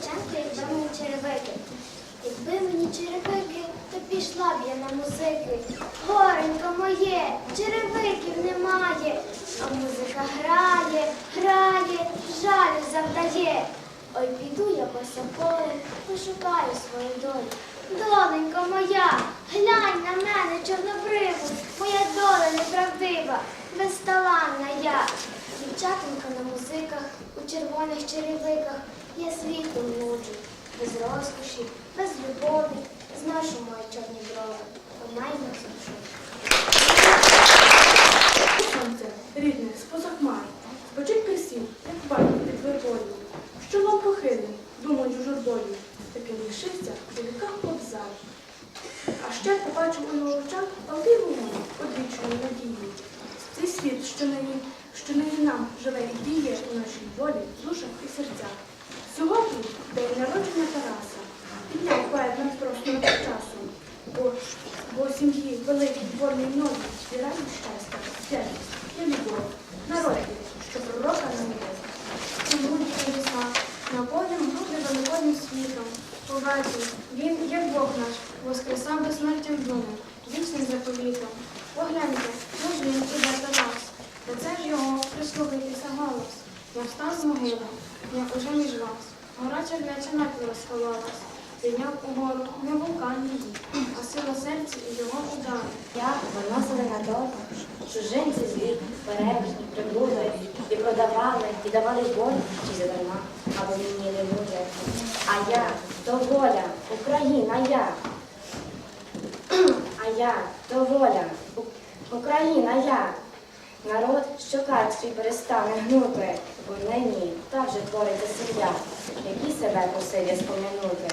дівчатка, якби мені черевики. Якби мені черевики, то пішла б я на музики. Горенько моє, черевиків немає, а музика грає, грає, жалю завдає. Ой, піду я боса поле, пошукаю свою долю. Доленько моя, глянь на мене, чорнобриву, моя доля неправдива, безталанна я. Дівчатенька на музиках, у червоних черевиках, я світу луджу, без розкоші, без любові, зношу мої чорні брови, помайно сушу. Сонце, рідне, споза хмар, спочить присів, як батько під вербою. Що вам похилим, думаю журбою, таким лишився у віках кобзар. А ще побачив у його очах палкий вогонь, одвічної надії. Цей світ, що нині, що нині нам живе і діє у нашій волі, душах і серцях. Сьогодні день народження Тараса. Підняв поет над простором часу. Бо, бо сім'ї великій творній нові і радість щастя, святість і любов. Народі, що пророка не має. Будь-яка весна, наповним груди великодним світом. Побачив, він, як Бог наш, воскресав безсмертям думу, вічним заповітом. Погляньте, ну він іде до нас. Та це ж його прислухайтеся голос. Я встав з могили, я уже між вас. Гора черв'яча напів розкололась. Підняв угору не вулкан її, а сила серця і його удари. Я виносили на дорогу, чужинці злі, перебіжні, приблуди, і продавали, і давали боль, чи задарма, або мені не буде. А я, то воля, Україна, я. А я, то воля, Україна, я. Народ, що кат свій перестане гнути, бо нині та вже твориться сім'я, які себе посилі спомінути.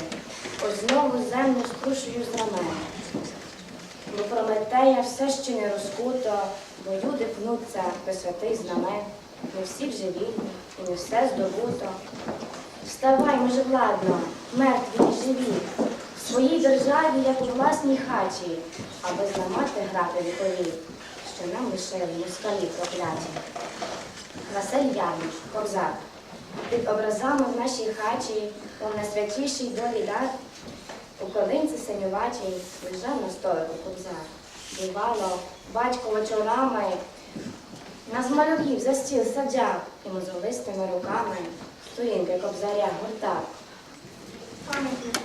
Ось знову землю струшую з рамен. Бо Прометея все ще не розкуто, бо люди пнуться до святих знамен. Не всі вже вільні, і не все здобуто. Вставай, може, владно, мертві і живі, в своїй державі, як у власній хаті, аби зламати грати вікові, що нам лишили москалі прокляті. Василь Яnuш, Кобзар. Під образами в нашій хаті, у найсвятішій долі дар, у колинці синюватій лежав на столику кобзар. Бувало, батько вечорами нас малюків за стіл саджав і мозолистими руками сторінки кобзаря гуртав. Пам'ятник.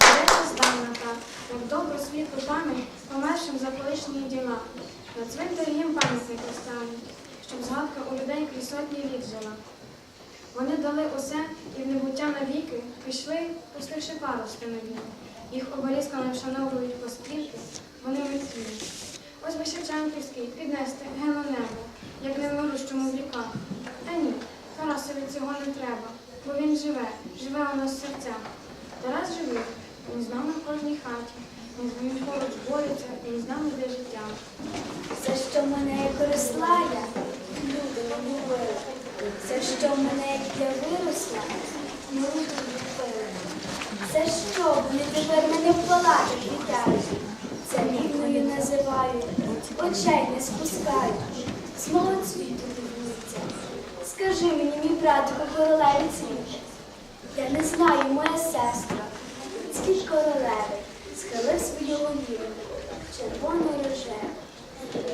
Речі здавна так, як добру світлу пам'ять помершим за колишні діла. На цвинтарі їм пам'ятник останній, щоб у людей крізь сотні літ жила. Вони дали усе і в небуття навіки пішли, пустивши на війну. Їх оборізками вшановують поспілки, вони митці. Ось би Шевченківський піднести гело небо, як не в віках. Та ні, Тарасові цього не треба, бо він живе, живе у нас в серцях. Тарас живий, він з нами в кожній хаті, він з ним поруч бореться, він з нами для життя. Все, що мене я, люди не любили. Все, що мене як я виросла, люди любили. Це що, вони тепер мене в палаті вітають. Це рівною називають, очей не спускають, з мого цвіту дивуються. Скажи мені, мій братику королеві цвіт. Я не знаю, моя сестра, цвіт королеви, схилив свою голівку, червоно рожеву.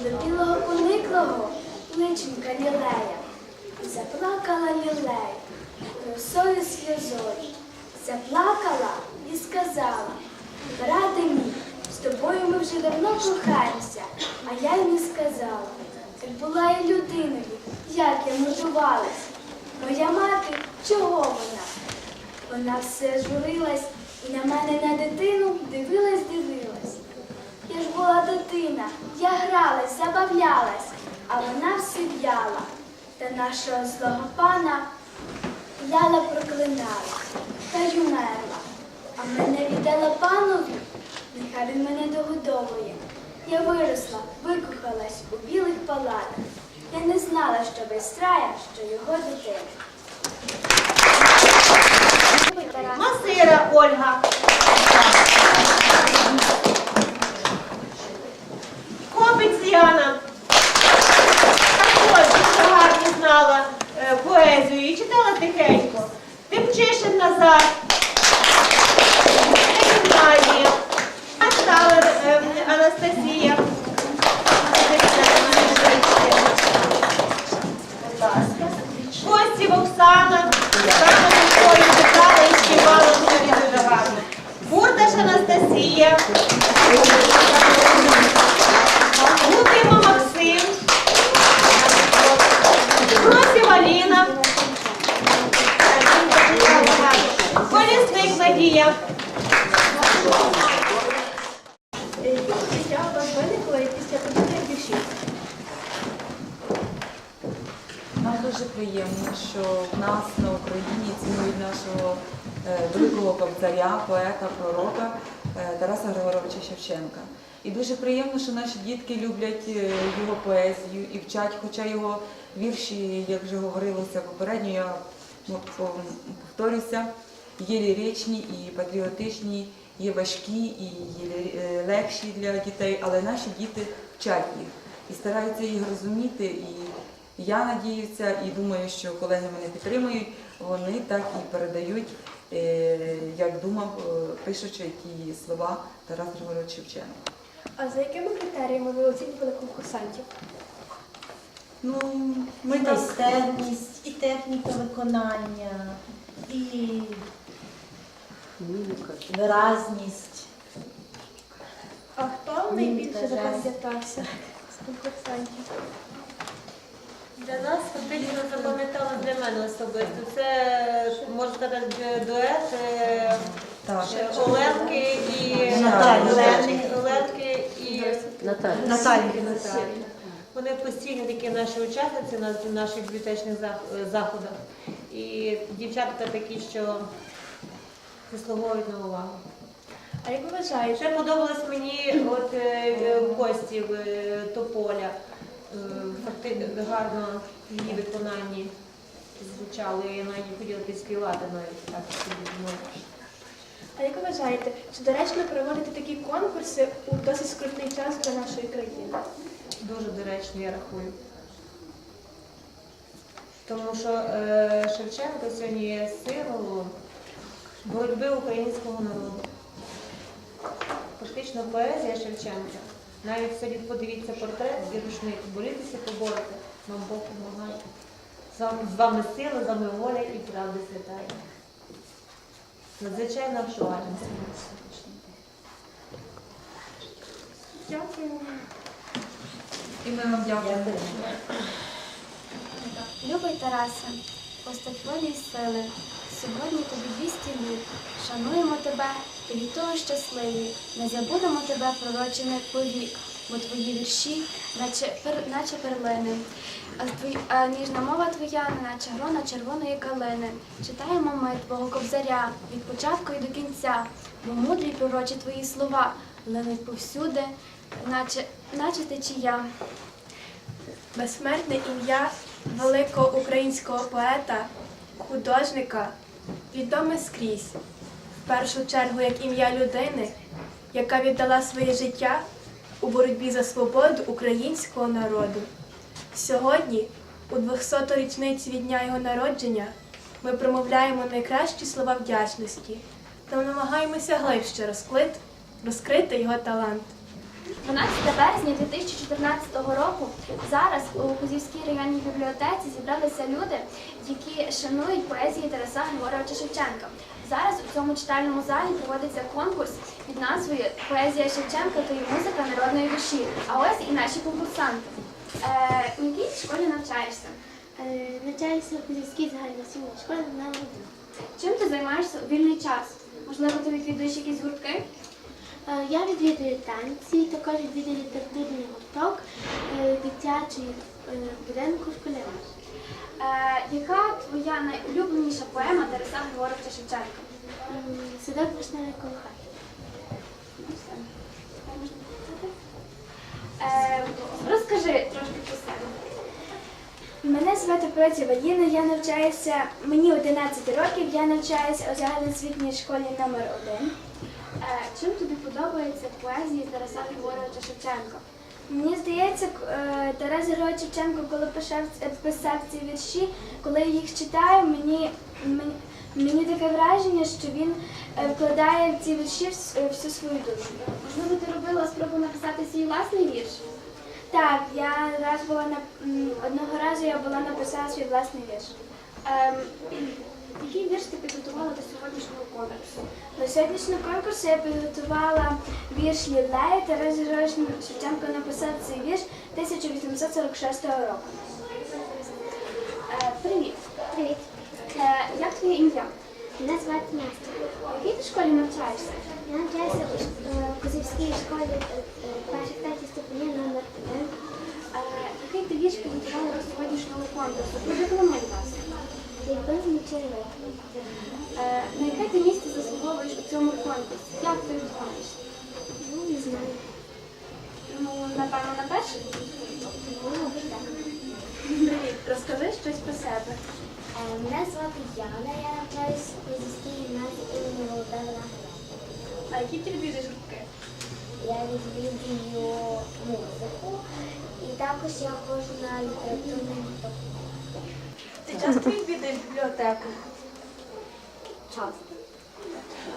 До білого пониклого личенька лілея, і заплакала лілея, росою сльозою, заплакала і сказала, брате мій, з тобою ми вже давно кохаємося, а я й не сказала. Як була я людиною, як я мордувалась. Моя мати, чого вона? Вона все журилась і на мене на дитину дивилась, дивилась. Я ж була дитина, я гралась, забавлялась, а вона все в'яла. Та нашого злого пана ляла проклинала та й умерла. А мене віддала панові, нехай він мене догодовує. Я виросла, викохалась у білих палатах. Я не знала, що без страя, що його дитина. Масира Ольга. Копець Яна. Знала е, поезію і читала тихенько. Тимчишин Назар. Назар. Геннадій. Асталер ем, Анастасія. Костів Оксана. Саме такою читала і співала дуже дуже гарно. Бурдаш Анастасія. Гутима Максим. Просів Аліна. Колісник Надія. Життя у вас виникло і після подібних віршів. Нам дуже приємно, що в нас на Україні цінують нашого е, великого кобзаря, поета, пророка е, Тараса Григоровича Шевченка. І дуже приємно, що наші дітки люблять е, його поезію і вчать, хоча його вірші, як вже говорилося попередньо, я ну, повторюся, є ліричні і патріотичні, є важкі і є е, легші для дітей, але наші діти вчать їх і стараються їх розуміти. І я надіюся і думаю, що колеги мене підтримують. Вони так і передають, як думав, е, пишучи ті слова Тарас Григорович Шевченко. А за якими критеріями ви оцінювали конкурсантів? Ну, Ми майстерність, і техніка виконання, і виразність. А хто найбільше запам'ятався з конкурсантів? Для нас фактично запам'ятали для мене особисто. Це можна сказати дует е, так. е, Оленки і Наталі. Оленки, Оленки і Наталі. Наталі. Вони постійні такі наші учасниці на наших бібліотечних зах- е, заходах. І дівчатка такі, що заслуговують на увагу. А як ви вважаєте, Ще подобалось мені от е, е, гості в е, Тополя. Е, Факти гарно в її виконанні звучало. Я навіть не хотіла співати навіть так собі думаю. а як ви вважаєте, чи доречно проводити такі конкурси у досить скрутний час для нашої країни? Дуже доречно, я рахую. Тому що е, Шевченко сьогодні є символом боротьби українського народу. Фактично поезія Шевченка. Навіть собі подивіться портрет і рушник, борітеся, поборете, вам Бог допомагає. З вами, сила, з вами воля і правда святая. Надзвичайно актуально. Дякую. І ми вам дякуємо. Любий Тарасе, постать волі сили, сьогодні тобі 200 літ. Шануємо тебе, і від того щасливі, не забудемо тебе, пророчене повік, бо твої вірші, наче, пер, наче перлини. А, твої, а ніжна мова твоя, наче грона червоної калини. Читаємо ми твого кобзаря від початку і до кінця, бо мудрі пророчі твої слова линуть повсюди, наче, наче течія. Безсмертне ім'я великого українського поета, художника, відоме скрізь. В першу чергу як ім'я людини, яка віддала своє життя у боротьбі за свободу українського народу. Сьогодні, у 200-ту річницю від дня його народження, ми промовляємо найкращі слова вдячності та намагаємося глибше розкрити, розкрити його талант. 12 березня 2014 року зараз у Кузівській районній бібліотеці зібралися люди, які шанують поезії Тараса Григоровича Шевченка. Зараз у цьому читальному залі проводиться конкурс під назвою Поезія Шевченка та її музика народної душі. А ось і наші конкурсанти. Е, у якій школі навчаєшся? Е, Навчаюся в Кузівській загальноосвітній школі на один. Чим ти займаєшся у вільний час? Можливо, ти відвідуєш якісь гуртки? Е, Я відвідую танці, також відвідую літературний гурток е, дитячий е, будинку школярів. Е, яка твоя найулюбленіша поема Тараса Григоровича Шевченка? Садок вишневий колохай. Е, розкажи трошки про себе. Мене звати Проці Валіна, я навчаюся, мені 11 років, я навчаюся у загальноосвітній школі номер 1 Е, чим тобі подобається поезія Тараса Григоровича Шевченка? Мені здається, е, Тарас Григорович Шевченко, коли писав, писав ці вірші, коли я їх читаю, мені, мені, мені таке враження, що він е, вкладає в ці вірші е, всю свою душу. Можливо, ти робила спробу написати свій власний вірш? Так, я раз була на одного разу я була написала свій власний вірш. Який вірш ти підготувала до сьогоднішнього конкурсу? До сьогоднішнього конкурсу я підготувала вірш Лілея. Тарас Григорович Шевченко написав цей вірш 1846 року. Е, привіт. Привіт. Е, як твоє ім'я? Мене звати Настя. В якій ти школі навчаєшся? Я навчаюся у ш- е, Козівській школі е, е, перших третіх ступенів номер 1. Е, Який ти вірш підготувала до сьогоднішнього конкурсу? Продекламуй Якби змічили. Е, На яке ти місце заслуговуєш у цьому конкурсі? Як ти думаєш? Ну, не знаю. Ну, напевно, на перше? Ну, так. Привіт, розкажи щось про себе. Е, Мене звати Яна, я навчаюся у Козівській гімназії імені Володимира. А які ти любиш гуртки? Я відвідую музику і також я ходжу на літературний гурток. Ти часто відвідуєш бібліотеку? Часто.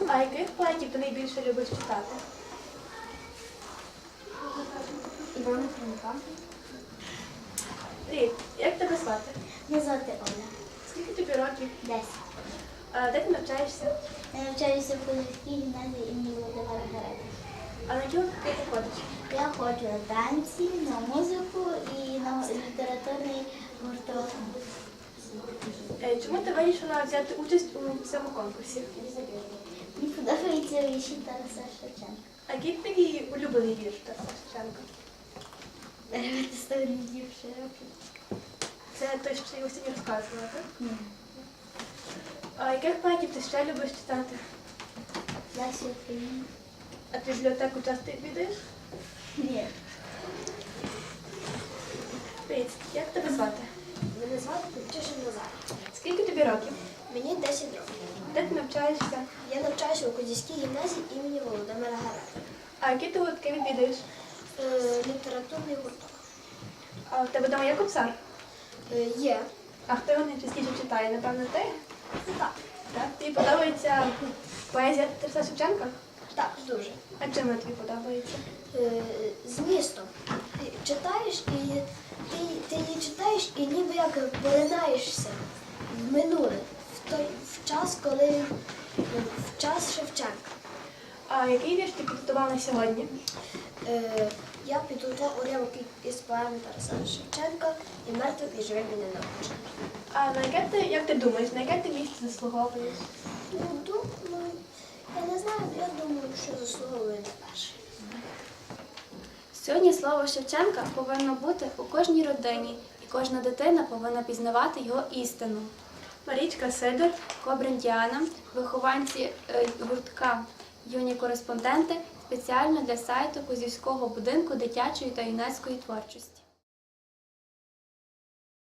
А яких поетів ти найбільше любиш читати? Івана Франка. Привіт, як тебе звати? Мене звати Оля. Скільки тобі років? Десять. А де ти навчаєшся? Я навчаюся в Козівській гімназії імені Володимира Грека. А на гуртки ти ходиш? Я ходжу на танці, на музику і на літературний гурток. Е, Чому ти вирішила взяти участь у цьому конкурсі? Мені подобається вірші Тараса Шевченка. А який твій улюблений вірш Тараса Шевченка? Ревити ставлю широкі. Це той, що я сьогодні розказувала, так? Ні. А яких поетів ти ще любиш читати? Лесі Україні. А ти бібліотеку часто відвідуєш? Ні. Привіт, як тебе звати? Мене звати Тимчишин Назар. Скільки тобі років? Мені 10 років. Де ти навчаєшся? Я навчаюся у Козівській гімназії імені Володимира Грека. А які ти гуртки відвідуєш? Е, літературний гурток. А в тебе вдома є кобзар? Е, є. А хто його найчастіше читає? Напевно, ти? Так. Так. Тобі подобається поезія Тараса Шевченка? Так, дуже. А чим вона тобі подобається? Е, змістом. Ти читаєш і ти, ти її читаєш і ніби як поринаєшся в минуле, в той в час, коли в час Шевченка. А який вірш ти підготувала на сьогодні? Е, я підготував уривок із поеми Тараса Шевченка і мертвих і живих він не навчив. А на яке ти, як ти думаєш, на яке ти місце заслуговуєш? Ну, думаю, я не знаю, я думаю, що заслуговує на перше. Сьогодні слово Шевченка повинно бути у кожній родині, і кожна дитина повинна пізнавати його істину. Марічка Сидор. Кобриндіана, вихованці е, гуртка юні кореспонденти спеціально для сайту Козівського будинку дитячої та юнацької творчості.